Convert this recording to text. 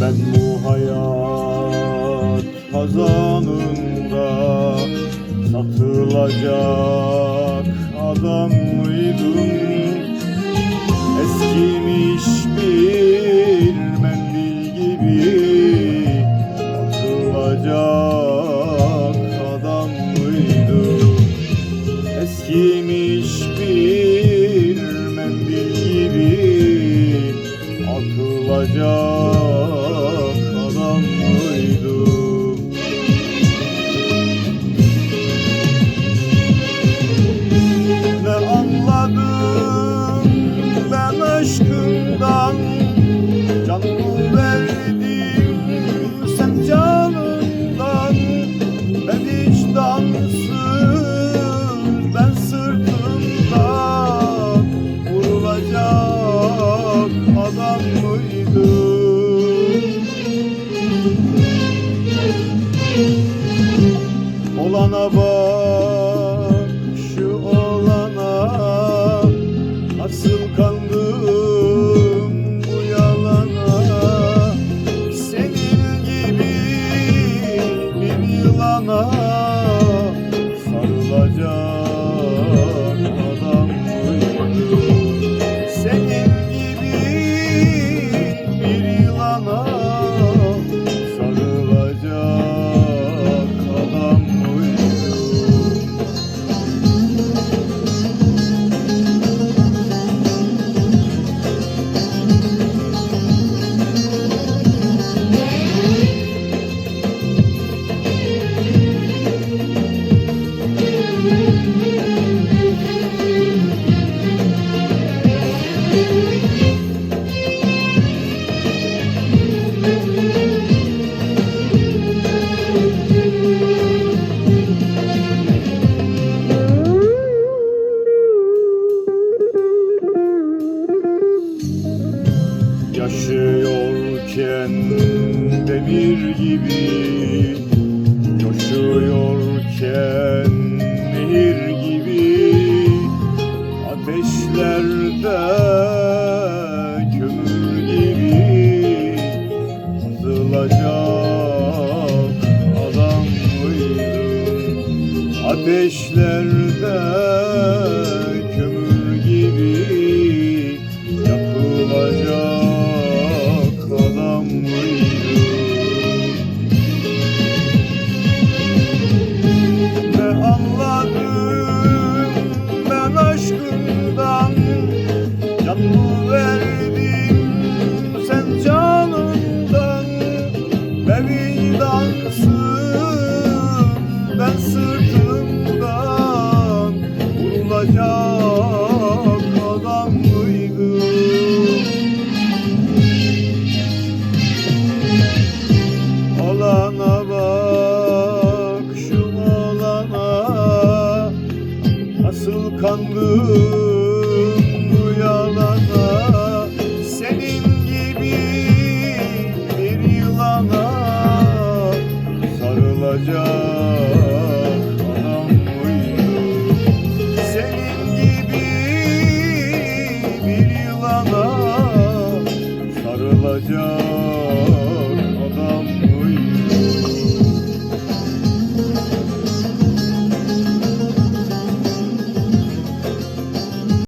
Ben bu hayat kazanında satılacak adam mıydım? Eskimiş bir Eskimiş bir Olana bak şu olana. Nasıl kandım bu yalana. Senin gibi bir yılana Yaşıyorken demir gibi. Coşuyorken nehir gibi. Ateşlerde kömür gibi Atılacak adam mıydım? Ateşlerde Vurulacak adam mıydım? Olana bak şu olana Nasıl kandım bu yalana Senin gibi bir yılana Sarılacak bir yılana Sarılacak